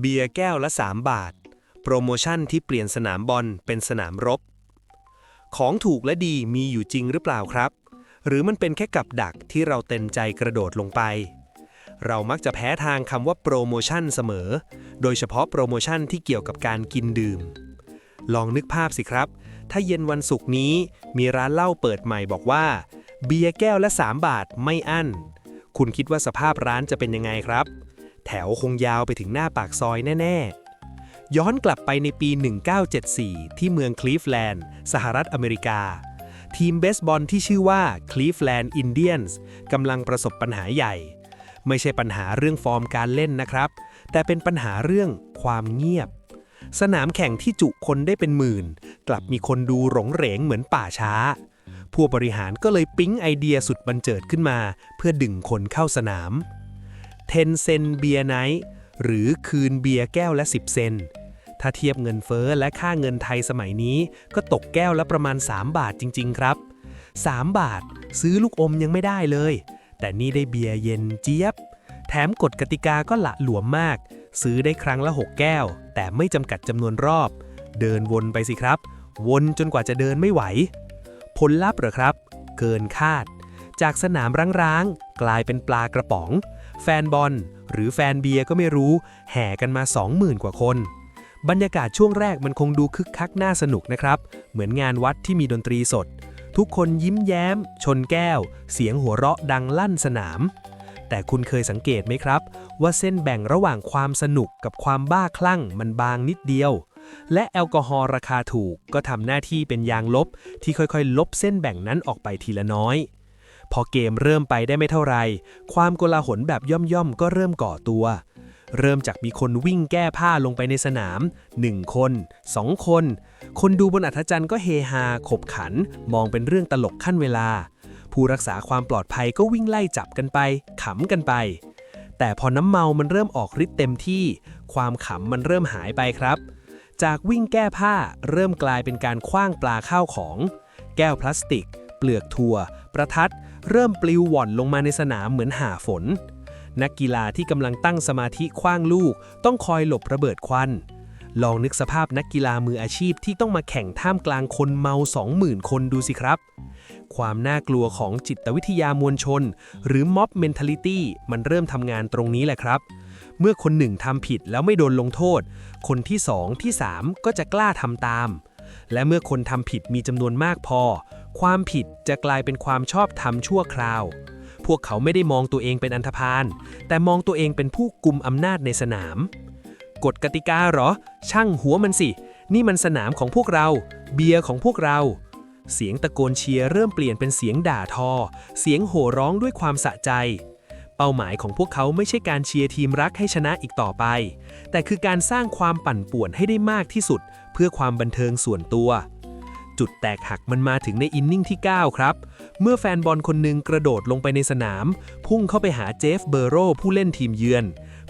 เบียร์แก้วละ 3 บาท โปรโมชั่นที่เปลี่ยนสนามบอลเป็นสนามรบ ของถูกและดีมีอยู่จริงหรือเปล่าครับ หรือมันเป็นแค่กับดักที่เราเต็มใจกระโดดลงไป เรามักจะแพ้ทางคำว่าโปรโมชั่นเสมอ โดยเฉพาะโปรโมชั่นที่เกี่ยวกับการกินดื่ม ลองนึกภาพสิครับ ถ้าเย็นวันศุกร์นี้มีร้านเหล้าเปิดใหม่บอกว่า เบียร์แก้วละ 3 บาทไม่อั้น คุณคิดว่าสภาพร้านจะเป็นยังไงครับ แถวคงยาวไปถึงหน้าปากซอยแน่ ๆ ย้อนกลับไปในปี 1974 ที่เมืองคลีฟแลนด์ สหรัฐอเมริกา ทีมเบสบอลที่ชื่อว่า Cleveland Indians กำลังประสบปัญหาใหญ่ ไม่ใช่ปัญหาเรื่องฟอร์มการเล่นนะครับ แต่เป็นปัญหาเรื่องความเงียบ สนามแข่งที่จุคนได้เป็นหมื่น กลับมีคนดูหลงเหรงเหมือนป่าช้าผู้บริหารก็เลยปิ๊งไอเดียสุดบันเจิดขึ้นมา เพื่อดึงคนเข้าสนาม 10เซนเบียร์ไนท์หรือคืนเบียร์แก้วละ 10 เซน ถ้าเทียบเงินเฟ้อและค่าเงินไทยสมัยนี้ก็ตกแก้วละประมาณ 3 บาทจริง ๆ ครับ 3 บาทซื้อลูกอมยังไม่ได้เลย แต่นี่ได้เบียร์เย็นเจี๊ยบ แถมกฎกติกาก็หละหลวมมาก ซื้อได้ครั้งละ 6 แก้ว แต่ไม่จำกัดจำนวนรอบ เดินวนไปสิครับ วนจนกว่าจะเดินไม่ไหว ผลลัพธ์เหรอครับ เกินคาด จากสนามร้างๆ กลายเป็นปลากระป๋อง แฟนบอล หรือแฟนเบียร์ก็ไม่รู้ แห่กันมา 20,000 กว่าคน บรรยากาศช่วงแรกมันคงดูคึกคักน่าสนุกนะครับ เหมือนงานวัดที่มีดนตรีสด ทุกคนยิ้มแย้ม ชนแก้ว เสียงหัวเราะดังลั่นสนาม แต่คุณเคยสังเกตไหมครับ ว่าเส้นแบ่งระหว่างความสนุกกับความบ้าคลั่งมันบางนิดเดียวและแอลกอฮอล์ราคาถูกก็ทำหน้าที่เป็นยางลบที่ค่อยๆ ลบเส้นแบ่งนั้นออกไปทีละน้อย พอเกมเริ่มไปได้ไม่เท่าไร ความโกลาหลแบบย่อมๆ ก็เริ่มก่อตัว เริ่มจากมีคนวิ่งแก้ผ้าลงไปในสนาม 1 คน 2 คน คนดูบนอัธจันทร์ก็เฮฮา ขบขัน มองเป็นเรื่องตลกขั้นเวลา ผู้รักษาความปลอดภัยก็วิ่งไล่จับกันไป ขำกันไป แต่พอน้ำเมามันเริ่มออกฤทธิ์เต็มที่ ความขำมันเริ่มหายไปครับ จากวิ่งแก้ผ้าเริ่มกลายเป็นการคว้างปลาข้าวของ แก้วพลาสติก เปลือกถั่ว ประทัด เริ่มปลิวหว่อนลงมาในสนามเหมือนหาฝน นักกีฬาที่กำลังตั้งสมาธิคว้างลูก ต้องคอยหลบระเบิดควัน ลองนึกสภาพนักกีฬามืออาชีพที่ต้องมาแข่งท่ามกลางคนเมา 20,000 คนดูสิครับ ความน่ากลัวของจิตวิทยามวลชน หรือ mob mentality มันเริ่มทำงานตรงนี้แหละครับเมื่อคนหนึ่งทำผิดแล้วไม่โดนลงโทษ คนที่สองที่สามก็จะกล้าทำตาม และเมื่อคนทำผิดมีจำนวนมากพอ ความผิดจะกลายเป็นความชอบธรรมชั่วคราว พวกเขาไม่ได้มองตัวเองเป็นอันธพาล แต่มองตัวเองเป็นผู้กุมอำนาจในสนาม กฎกติกาหรอ ช่างหัวมันสิ นี่มันสนามของพวกเรา เบียร์ของพวกเรา เสียงตะโกนเชียร์เริ่มเปลี่ยนเป็นเสียงด่าทอ เสียงโห่ร้องด้วยความสะใจเป้าหมายของพวกเขาไม่ใช่การเชียร์ทีมรักให้ชนะอีกต่อไป แต่คือการสร้างความปั่นป่วนให้ได้มากที่สุด เพื่อความบันเทิงส่วนตัว จุดแตกหักมันมาถึงในอินนิ่งที่ 9 ครับ เมื่อแฟนบอลคนหนึ่งกระโดดลงไปในสนาม พุ่งเข้าไปหาเจฟเบอร์โรผู้เล่นทีมเยือน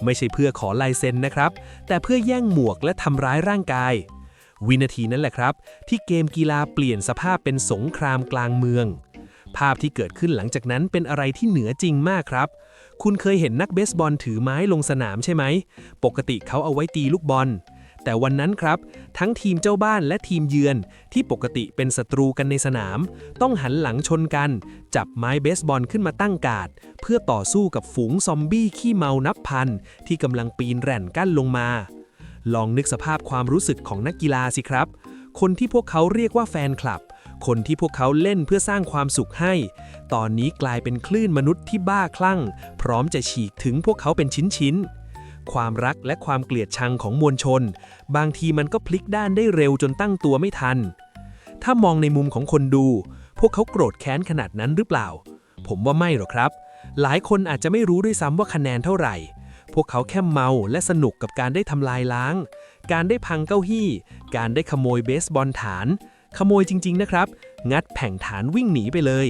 ไม่ใช่เพื่อขอลายเซ็นนะครับ แต่เพื่อแย่งหมวกและทำร้ายร่างกาย วินาทีนั้นแหละครับ ที่เกมกีฬาเปลี่ยนสภาพเป็นสงครามกลางเมือง ภาพที่เกิดขึ้นหลังจากนั้นเป็นอะไรที่เหนือจริงมากครับคุณเคยเห็นนักเบสบอลถือไม้ลงสนามใช่ไหม ปกติเขาเอาไว้ตีลูกบอล แต่วันนั้นครับ ทั้งทีมเจ้าบ้านและทีมเยือนที่ปกติเป็นศัตรูกันในสนาม ต้องหันหลังชนกัน จับไม้เบสบอลขึ้นมาตั้งกาด เพื่อต่อสู้กับฝูงซอมบี้ขี้เมานับพัน ที่กำลังปีนแร่นกั้นลงมา ลองนึกสภาพความรู้สึกของนักกีฬาสิครับ คนที่พวกเขาเรียกว่าแฟนคลับ คนที่พวกเขาเล่นเพื่อสร้างความสุขให้ ตอนนี้กลายเป็นคลื่นมนุษย์ที่บ้าคลั่ง พร้อมจะฉีกถึงพวกเขาเป็นชิ้นๆ ความรักและความเกลียดชังของมวลชน บางทีมันก็พลิกด้านได้เร็วจนตั้งตัวไม่ทัน ถ้ามองในมุมของคนดู พวกเขาโกรธแค้นขนาดนั้นหรือเปล่า ผมว่าไม่หรอกครับ หลายคนอาจจะไม่รู้ด้วยซ้ำว่าคะแนนเท่าไหร่ พวกเขาแค่เมาและสนุกกับการได้ทำลายล้าง การได้พังเก้าอี้ การได้ขโมยเบสบอลฐาน ขโมยจริง ๆ นะครับ งัดแผงฐานวิ่งหนีไปเลย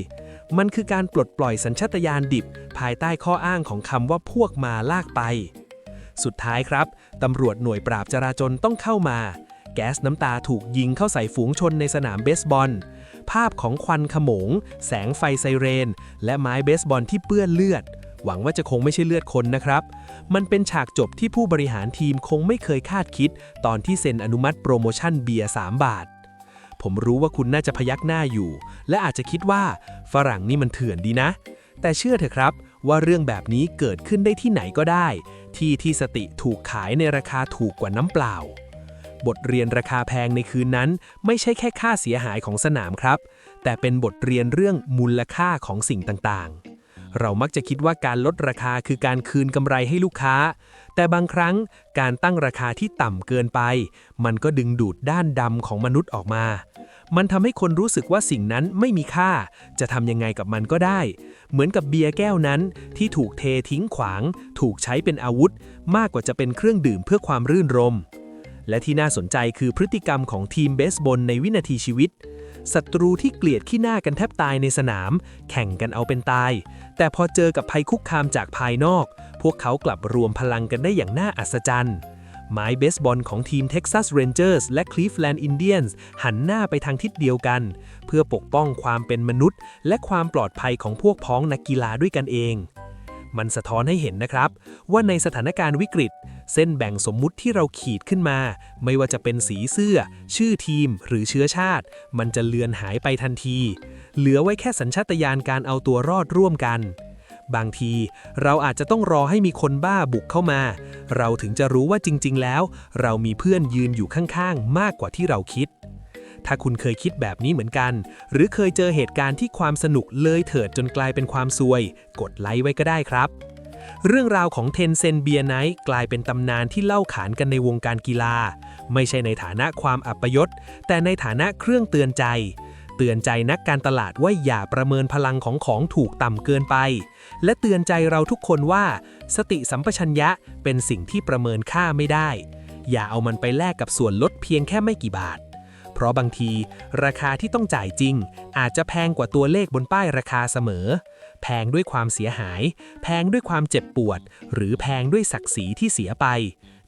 มันคือการปลดปล่อยสัญชาตญาณดิบ ภายใต้ข้ออ้างของคำว่าพวกมาลากไป สุดท้ายครับ ตำรวจหน่วยปราบจราจรต้องเข้ามา แก๊สน้ำตาถูกยิงเข้าใส่ฝูงชนในสนามเบสบอล ภาพของควันขโมง แสงไฟไซเรน และไม้เบสบอลที่เปื้อนเลือด หวังว่าจะคงไม่ใช่เลือดคนนะครับ มันเป็นฉากจบที่ผู้บริหารทีมคงไม่เคยคาดคิด ตอนที่เซ็นอนุมัติโปรโมชั่นเบียร์3บาทผมรู้ว่าคุณน่าจะพยักหน้าอยู่ และอาจจะคิดว่าฝรั่งนี่มันเถื่อนดีนะ แต่เชื่อเถอะครับ ว่าเรื่องแบบนี้เกิดขึ้นได้ที่ไหนก็ได้ ที่ที่สติถูกขายในราคาถูกกว่าน้ำเปล่า บทเรียนราคาแพงในคืนนั้น ไม่ใช่แค่ค่าเสียหายของสนามครับ แต่เป็นบทเรียนเรื่องมูลค่าของสิ่งต่างๆ เรามักจะคิดว่าการลดราคาคือการคืนกำไรให้ลูกค้า แต่บางครั้งการตั้งราคาที่ต่ำเกินไป มันก็ดึงดูดด้านดำของมนุษย์ออกมา มันทำให้คนรู้สึกว่าสิ่งนั้นไม่มีค่า จะทำยังไงกับมันก็ได้ เหมือนกับเบียร์แก้วนั้น ที่ถูกเททิ้งขวาง ถูกใช้เป็นอาวุธ มากกว่าจะเป็นเครื่องดื่มเพื่อความรื่นรม และที่น่าสนใจคือพฤติกรรมของทีมเบสบอลในวินาทีชีวิต ศัตรูที่เกลียดขี้หน้ากันแทบตายในสนาม แข่งกันเอาเป็นตาย แต่พอเจอกับภัยคุกคามจากภายนอก พวกเขากลับรวมพลังกันได้อย่างน่าอัศจรรย์ไม้เบสบอลของทีม Texas Rangers และ Cleveland Indians หันหน้าไปทางทิศเดียวกัน เพื่อปกป้องความเป็นมนุษย์ และความปลอดภัยของพวกพ้องนักกีฬาด้วยกันเอง มันสะท้อนให้เห็นนะครับ ว่าในสถานการณ์วิกฤต เส้นแบ่งสมมุติที่เราขีดขึ้นมา ไม่ว่าจะเป็นสีเสื้อ ชื่อทีม หรือเชื้อชาติ มันจะเลือนหายไปทันที เหลือไว้แค่สัญชาตญาณการเอาตัวรอดร่วมกัน บางทีเราอาจจะต้องรอให้มีคนบ้าบุกเข้ามา เราถึงจะรู้ว่าจริง ๆ แล้ว เรามีเพื่อนยืนอยู่ข้างๆ มากกว่าที่เราคิด ถ้าคุณเคยคิดแบบนี้เหมือนกัน หรือเคยเจอเหตุการณ์ที่ความสนุกเลยเถิดจนกลายเป็นความซวย กดไลค์ไว้ก็ได้ครับ เรื่องราวของเทนเซนเบียไนท์กลายเป็นตำนานที่เล่าขานกันในวงการกีฬา ไม่ใช่ในฐานะความอัปยศ แต่ในฐานะเครื่องเตือนใจ เตือนใจนักการตลาดว่าอย่าประเมินพลังของของถูกต่ำเกินไป และเตือนใจเราทุกคนว่า สติสัมปชัญญะเป็นสิ่งที่ประเมินค่าไม่ได้ อย่าเอามันไปแลกกับส่วนลดเพียงแค่ไม่กี่บาทเพราะบางที ราคาที่ต้องจ่ายจริง อาจจะแพงกว่าตัวเลขบนป้ายราคาเสมอ แพงด้วยความเสียหาย แพงด้วยความเจ็บปวด หรือแพงด้วยศักดิ์ศรีที่เสียไป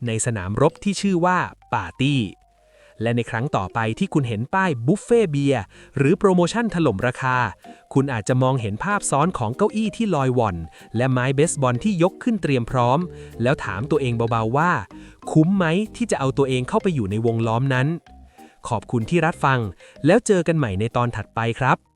ในสนามรบที่ชื่อว่าปาร์ตี้ และในครั้งต่อไปที่คุณเห็นป้ายบุฟเฟ่เบียร์หรือโปรโมชั่นถล่มราคา คุณอาจจะมองเห็นภาพซ้อนของเก้าอี้ที่ลอยว่อน และไม้เบสบอลที่ยกขึ้นเตรียมพร้อม แล้วถามตัวเองเบาๆว่า คุ้มไหมที่จะเอาตัวเองเข้าไปอยู่ในวงล้อมนั้น ขอบคุณที่รับฟัง แล้วเจอกันใหม่ในตอนถัดไปครับ